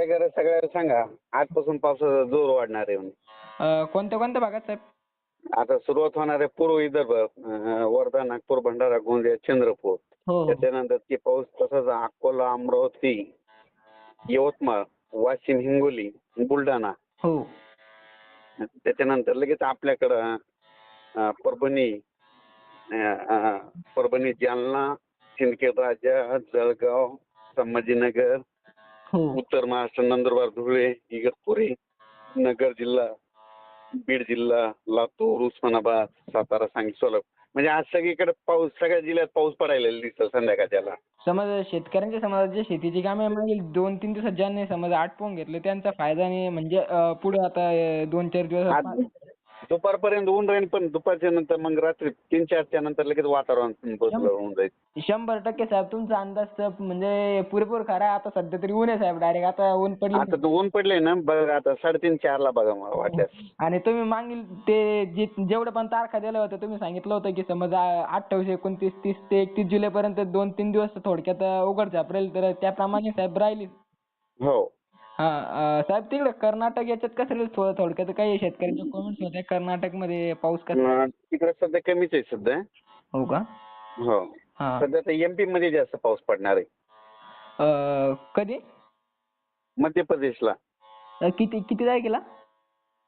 काय करायचं सगळ्याला सांगा. आजपासून पावसाचा जोर वाढणार आहे म्हणून. अं, कोणत्या कोणत्या भागात साहेब? आता सुरुवात होणार आहे पूर्व विदर्भ अं, वर्धा नागपूर भंडारा गोंदिया चंद्रपूर. हो हो. त्याच्यानंतर ते पाऊस तसाच अकोला अमरावती यवतमाळ वाशिम हिंगोली बुलढाणा. हो. त्याच्यानंतर लगेच आपल्याकडं अं, परभणी अं, अं, परभणी जालना सिंदखेड राजा जळगाव संभाजीनगर उत्तर महाराष्ट्र नंदुरबार धुळे इगतपुरी नगर जिल्हा बीड जिल्हा लातूर उस्मानाबाद सातारा सांगली सोलापूर. म्हणजे आज सगळीकडे पाऊस सगळ्या जिल्ह्यात पाऊस पडायला दिसतो संध्याकाळच्याला समज शेतकऱ्यांच्या समजा जे शेतीची कामे मागील दोन तीन दिवसात ज्यांनी समज आटपून घेतले त्यांचा फायदा नाही. म्हणजे पुढे आता दोन चार दिवस दुपारपर्यंत ऊन राहील पण दुपारच्या नंतर मग रात्री तीन चारच्या नंतर लगेच वातावरण बदल होऊन जाईल. शंभर टक्के साहेब तुमचा अंदाज तर म्हणजे पुरेपूर खरा आहे. आता सध्या तरी ऊन आहे साहेब डायरेक्ट आता ऊन पडले आता तो ऊन पडलंय ना बघा आता साडेतीन चारला बघा मला वाटल्यास. आणि तुम्ही मागील ते जे जेवढे पण तारखा दिल्या होत्या तुम्ही सांगितलं होतं की समज आ- अठ्ठावीस एकोणतीस तीस ते एकतीस जुलैपर्यंत दोन तीन दिवस थोडक्यात उघड राहील तर त्याप्रमाणे साहेब राहिली. हो. हा साहेब तिकडे कर्नाटक याच्यात कसं राहील थोडं थोडक्यात? काही शेतकऱ्यांचे कमेंट्स होते कर्नाटकमध्ये पाऊस कसा? तिकडे सध्या कमीच आहे सध्या. हो का? हो. हा. सध्या तर एमपी मध्ये जास्त पाऊस पडणार आहे. अं, कधी? मध्य प्रदेशला. अं, किती किती तारखेला?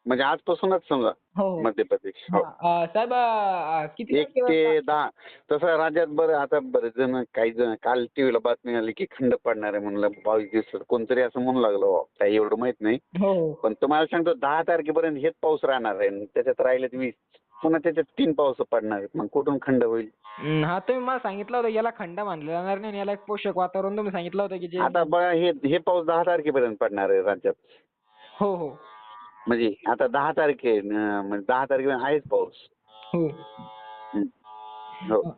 म्हणजे आजपासूनच समजा हो. मध्य प्रदेश. हो. अं, साहेब अं, किती एक ते दहा. तसं राज्यात बरं आता बरेच जण काही जण काल टीव्हीला बातमी आली की खंड पडणार आहे म्हणलं बावीस दिवसात कोणतरी असं म्हणू लागलं बुवा. काही एवढं माहीत नाही. हो. पण तुम्हाला सांगतो दहा तारखेपर्यंत हेच पाऊस राहणार आहे. आणि त्याच्यात राहिले वीस. पुन्हा त्याच्यात तीन पाऊस पडणार आहेत. मग कुठून खंड होईल? हम्म, हा तुम्ही मला सांगितलं होतं याला खंड मानलं जाणार नाही आणि याला एक पोषक वातावरण तुम्ही सांगितलं होतं की जे आता बघा हे हे पाऊस दहा तारखेपर्यंत पडणार आहे राज्यात. हो हो. म्हणजे आता दहा तारखे म्हणजे दहा तारखेपर्यंत आहेच पाऊस. हो.